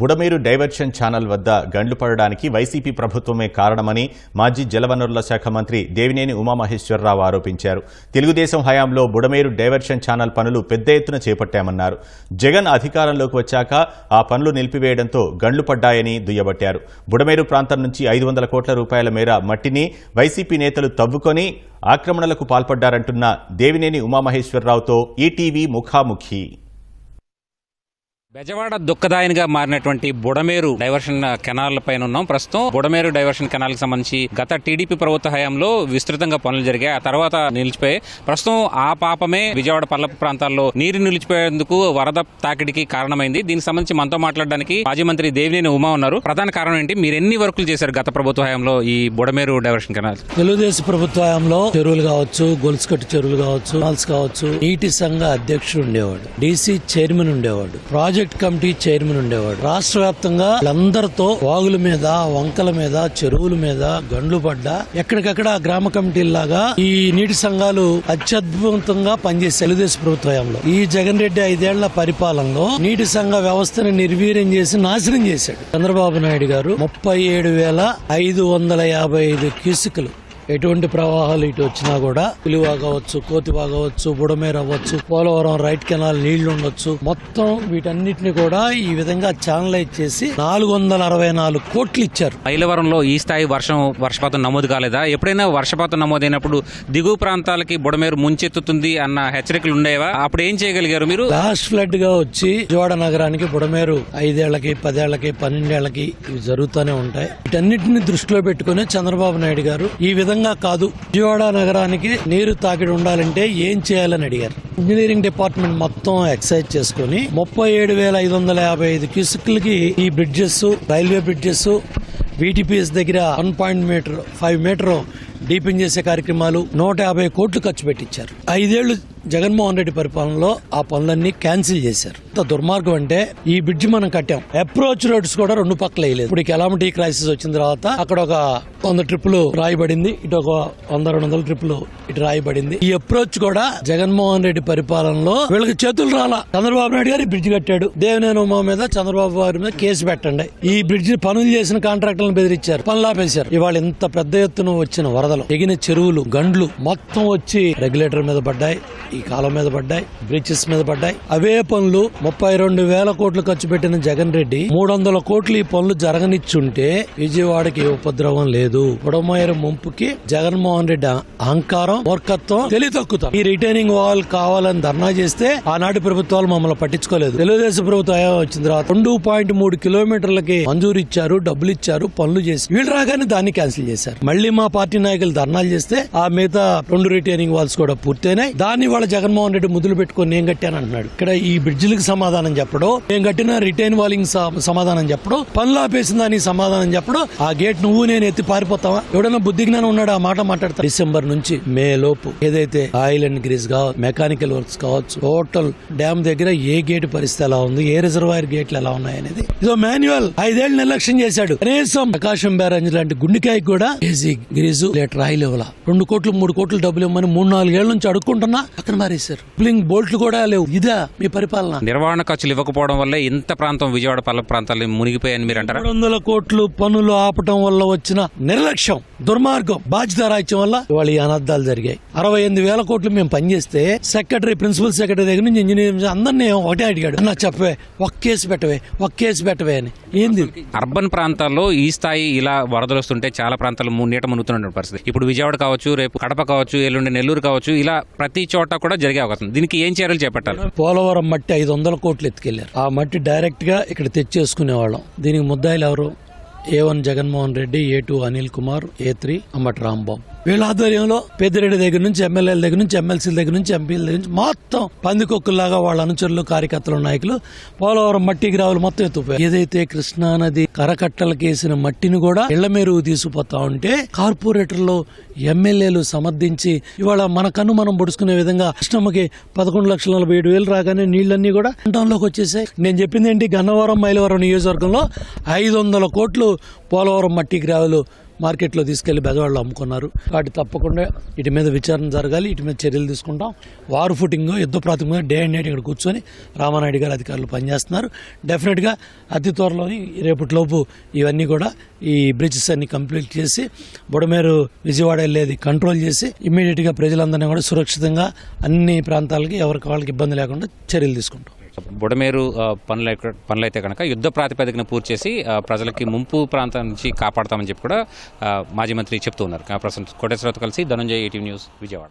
Budameru diversion channel వద్ద గండ్లు పడడానికి YCP ప్రభుత్వమే కారణమని మాజీ జలవనరుల శాఖ మంత్రి దేవినేని ఉమామహేశ్వరరావు ఆరోపించారు. తెలుగుదేశం హయాంలో బుడమేరు డైవర్షన్ ఛానల్ పనులు పెద్ద ఎత్తున చేపట్టామన్నారు. జగన్ అధికారంలోకి వచ్చాక ఆ పనులు నిలిపివేయడంతో గండ్లు పడ్డాయని దుయ్యబట్టారు. బుడమేరు ప్రాంతం నుంచి ఐదు వందల కోట్ల రూపాయల మేర మట్టిని వైసీపీ నేతలు తవ్వుకొని ఆక్రమణలకు పాల్పడ్డారంటున్న దేవినేని ఉమామహేశ్వరరావుతో ఈటీవీ ముఖాముఖి. బెజవాడ దుఃఖదాయనిగా మారినటువంటి బుడమేరు డైవర్షన్ కెనాల్ పైన ఉన్నాం. ప్రస్తుతం బుడమేరు డైవర్షన్ కెనాల్కి సంబంధించి గత టీడీపీ ప్రభుత్వ హయాంలో విస్తృతంగా పనులు జరిగాయి. ఆ తర్వాత నిలిచిపోయాయి. ప్రస్తుతం ఆ పాపమే విజయవాడ పల్లపు ప్రాంతాల్లో నీరు నిలిచిపోయేందుకు వరద తాకిడికి కారణమైంది. దీనికి సంబంధించి మనతో మాట్లాడడానికి మాజీ మంత్రి దేవినేని ఉమా ఉన్నారు. ప్రధాన కారణం ఏంటి? మీరు ఎన్ని వర్కులు చేశారు గత ప్రభుత్వ హయాంలో ఈ బుడమేరు డైవర్షన్ కెనాల్? తెలుగుదేశం ప్రభుత్వ హయాంలో చెరువులు కావచ్చు గొలుసుకట్టు చెరువులు కావచ్చు కావచ్చు నీటి సంఘ అధ్యక్షుడు ఉండేవాడు డీసీ చైర్మన్ ఉండేవాడు ప్రాజెక్ట్ కమిటీ చైర్మన్ ఉండేవాడు. రాష్ట్ర వ్యాప్తంగా వీళ్ళందరితో వాగుల మీద వంకల మీద చెరువుల మీద గండ్లు పడ్డా. ఎక్కడికక్కడ గ్రామ కమిటీలాగా ఈ నీటి సంఘాలు అత్యద్భుతంగా పనిచేసే తెలుగుదేశం ప్రభుత్వంలో. ఈ జగన్ రెడ్డి ఐదేళ్ళ పరిపాలనలో నీటి సంఘ వ్యవస్థను నిర్వీర్యం చేసి నాశనం చేశాడు. చంద్రబాబు నాయుడు గారు ముప్పై ఏడు వేల ఐదు వందల యాభై ఐదు కిసుకలు ఎటువంటి ప్రవాహాలు ఇటు వచ్చినా కూడా పిలువ కావచ్చు కోతివా కావచ్చు బుడమేర అవ్వచ్చు పోలవరం రైట్ కెనాల్ నీళ్ళు ఉండొచ్చు. మొత్తం వీటన్నిటిని కూడా ఈ విధంగా ఛానలైజ్ చేసి నాలుగు వందల అరవై నాలుగు కోట్లు ఇచ్చారు. మైలవరంలో ఈ స్థాయి వర్షం వర్షపాతం నమోదు కాలేదా? ఎప్పుడైనా వర్షపాతం నమోదైనప్పుడు దిగువ ప్రాంతాలకి బుడమేరు ముంచెత్తుతుంది అన్న హెచ్చరికలు ఉండేవా? అప్పుడు ఏం చేయగలిగారు మీరు? లాస్ట్ ఫ్లడ్గా వచ్చి విజయవాడ నగరానికి బుడమేరు ఐదేళ్ళకి పదేళ్ళకి పన్నెండేళ్ళకి ఇవి జరుగుతూనే ఉంటాయి. వీటన్నిటిని దృష్టిలో పెట్టుకుని చంద్రబాబు నాయుడు గారు ఈ విధంగా కాదు. విజయవాడ నగరానికి నీరు తాకిడి ఉండాలంటే ఏం చేయాలని అడిగారు. ఇంజనీరింగ్ డిపార్ట్మెంట్ మొత్తం ఎక్సైజ్ చేసుకుని ముప్పై ఏడు వేల ఐదు వందల యాభై ఐదు క్యూసిక్లకి ఈ బ్రిడ్జెస్ రైల్వే బ్రిడ్జెస్ వీటీపీఎస్ దగ్గర one point metre five metre deeping చేసే కార్యక్రమాలు నూట యాభై కోట్లు ఖర్చు పెట్టించారు. ఐదేళ్ళు జగన్మోహన్ రెడ్డి పరిపాలనలో ఆ పనులన్నీ క్యాన్సిల్ చేశారు. దుర్మార్గం అంటే ఈ బ్రిడ్జ్ మనం కట్టాం. అప్రోచ్ రోడ్స్ కూడా రెండు పక్కల వేయలేదు. ఇప్పుడు కెలామిటీ క్రైసిస్ వచ్చిన తర్వాత అక్కడ ఒక వంద ట్రిప్పులు రాయబడింది. ఇటు ఒక వంద రెండు వందల ట్రిప్పులు ఇటు రాయబడింది. ఈ అప్రోచ్ కూడా జగన్మోహన్ రెడ్డి పరిపాలనలో వీళ్ళకి చేతులు రాలా. చంద్రబాబు నాయుడు గారు బ్రిడ్జ్ కట్టాడు. దేవినేని ఉమా మీద చంద్రబాబు గారి మీద కేసు పెట్టండి. ఈ బ్రిడ్జ్ పనులు చేసిన కాంట్రాక్టర్లను బెదిరించారు. పనులు ఆపేశారు. ఇవాళ ఇంత పెద్ద ఎత్తున వచ్చిన వరదలు ఎగిన చెరువులు గండ్లు మొత్తం వచ్చి రెగ్యులేటర్ మీద పడ్డాయి. ఈ కాలం మీద పడ్డాయి బ్రిడ్జెస్ మీద పడ్డాయి. అవే పనులు ముప్పై రెండు వేల కోట్లు ఖర్చు పెట్టిన జగన్ రెడ్డి మూడు వందల కోట్లు ఈ పనులు జరగనిచ్చుంటే విజయవాడకి ఉపద్రవం లేదు. ఉడమేరు ముంపుకి జగన్మోహన్ రెడ్డి అహంకారం మూర్ఖత్వం తెలివి తక్కుతాం ఈ రిటైనింగ్ వాల్ కావాలని ధర్నా చేస్తే ఆనాటి ప్రభుత్వాలు మమ్మల్ని పట్టించుకోలేదు. తెలుగుదేశం ప్రభుత్వం హయాంలో వచ్చిన తర్వాత రెండు పాయింట్ మూడు కిలోమీటర్లకి మంజూరు ఇచ్చారు డబ్బులు ఇచ్చారు పనులు చేసి వీళ్ళు రాగానే దాన్ని క్యాన్సిల్ చేశారు. మళ్ళీ మా పార్టీ నాయకులు ధర్నాలు చేస్తే ఆ మిగతా రెండు రిటైనింగ్ వాల్స్ కూడా పూర్తయినాయి. దాన్ని వాళ్ళ జగన్మోహన్ రెడ్డి ముద్దులు పెట్టుకొని నేను కట్టాను అంటున్నాడు. ఇక్కడ ఈ బ్రిడ్జిలకు సమాధానం చెప్పడం నేను కట్టిన రిటైన్ వాలింగ్ సమాధానం చెప్పడం పనులు ఆపేసిన దానికి సమాధానం చెప్పడం ఆ గేట్ నువ్వు నేను ఎత్తి పారిపోతావా? ఎవడన్నా బుద్ధి జ్ఞానం ఉన్నాడు? ఆ మాట మాట్లాడతా డిసెంబర్ నుంచి మే లోపు ఏదైతే ఆయిల్ అండ్ గ్రీస్ కావచ్చు మెకానికల్ వర్క్స్ కావచ్చు టోటల్ డ్యామ్ దగ్గర ఏ గేట్ పరిస్థితి ఎలా ఉంది ఏ రిజర్వాయర్ గేట్లు ఎలా ఉన్నాయి అనేది ఇదో మాన్యువల్ ఐదేళ్ళు నిర్లక్ష్యం చేశాడు. కనీసం ప్రకాశం బ్యారేజ్ లాంటి గుండెకాయ కూడా ఏసీ గ్రీజు లేటర్ ఆయిల్ ఇవ్వాల. రెండు కోట్లు మూడు కోట్లు డబ్బులు ఇవ్వమని మూడు నాలుగేళ్ళ నుంచి అడుక్కుంటున్నా. అక్కడ మారేశారు. ప్లింగ్ బోల్ట్లు కూడా లేవు. ఇదా మీ పరిపాలన? నిర్వహణ ఖర్చులు ఇవ్వకపోవడం వల్ల ఇంత ప్రాంతం విజయవాడ పల్లపు ప్రాంతాలు మునిగిపోయాయని మీరు అంటారా వందల కోట్లు పనులు ఆపటం వల్ల వచ్చిన నిర్లక్ష్యం దుర్మార్గం బాధ్యత రాజ్యం వల్ల ఇవాళ ఈ అనర్థాలు జరిగాయి. అరవై ఎనిమిది వేల కోట్లు మేము పనిచేస్తే సెక్రటరీ ప్రిన్సిపల్ సెక్రటరీ దగ్గర నుంచి ఇంజనీరింగ్ అందరినీ ఒకటే అడిగాడు. నా చెప్పవే ఒక్క కేసు పెట్టవే ఒక్క కేసు పెట్టవే అని. ఏంది అర్బన్ ప్రాంతాల్లో ఈ స్థాయి ఇలా వరదలు వస్తుంటే చాలా ప్రాంతాలు నీట మునుగుతున్న పరిస్థితి. ఇప్పుడు విజయవాడ కావచ్చు రేపు కడప కావచ్చు ఎల్లుండి నెల్లూరు కావచ్చు ఇలా ప్రతి చోట కూడా జరిగే అవకాశం దీనికి ఏం చర్యలు చేపట్టాలి? పోలవరం మట్టి ఐదు వందల కోట్లు ఎత్తుకెళ్ళారు. ఆ మట్టి డైరెక్ట్గా ఇక్కడ తెచ్చేసుకునేవాళ్ళం. దీనికి ముద్దాయిలు ఎవరు? A one Jaganmohan Reddy A two Anil Kumar A three Ambati Rambabu. వీళ్ళ ఆధ్వర్యంలో పెద్దిరెడ్డి దగ్గర నుంచి ఎమ్మెల్యేల దగ్గర నుంచి ఎమ్మెల్సీల దగ్గర నుంచి ఎంపీల దగ్గర నుంచి మొత్తం పందికొక్కుల్లాగా వాళ్ళ అనుచరులు కార్యకర్తలు నాయకులు పోలవరం మట్టి గ్రావులు మొత్తం ఎత్తుపోయారు ఏదైతే కృష్ణానది కరకట్టలకేసిన మట్టిని కూడా ఇళ్ళ మేరకు తీసుకుపోతా ఉంటే కార్పొరేటర్లు ఎమ్మెల్యేలు సమర్థించి ఇవాళ మన కన్ను మనం పొడుచుకునే విధంగా కృష్ణమ్మకి పదకొండు లక్షల నలభై ఏడు వేలు రాగానే నీళ్ళన్నీ కూడా కంఠంలోకి వచ్చేసాయి. నేను చెప్పింది ఏంటి? గన్నవరం మైలవరం నియోజకవర్గంలో ఐదు వందల కోట్లు పోలవరం మట్టి గ్రావులు మార్కెట్లో తీసుకెళ్ళి బెజవాళ్ళు అమ్ముకున్నారు. కాబట్టి తప్పకుండా ఇటు మీద విచారణ జరగాలి ఇటు మీద చర్యలు తీసుకుంటాం. వారు ఫుటింగ్ యుద్ధ ప్రాతిపదికన డే అండ్ నైట్ ఇక్కడ కూర్చొని రామానాయుడు గారు అధికారులు పనిచేస్తున్నారు. డెఫినెట్గా అతి త్వరలోని రేపటిలోపు ఇవన్నీ కూడా ఈ బ్రిడ్జెస్ అన్ని కంప్లీట్ చేసి బుడమేరు విజయవాడ వెళ్ళేది కంట్రోల్ చేసి ఇమ్మీడియట్గా ప్రజలందరినీ కూడా సురక్షితంగా అన్ని ప్రాంతాలకి ఎవరికి వాళ్ళకి ఇబ్బంది లేకుండా చర్యలు తీసుకుంటాం. బుడమేరు పనులు పనులైతే కనుక యుద్ధ ప్రాతిపదికన పూర్తి చేసి ప్రజలకి ముంపు ప్రాంతం నుంచి కాపాడతామని చెప్పి కూడా మాజీ మంత్రి చెప్తూ ఉన్నారు. ప్రస్తుతం కోటేశ్వరరావుతో కలిసి ధనంజయ్ ఈటీవీ న్యూస్ విజయవాడ.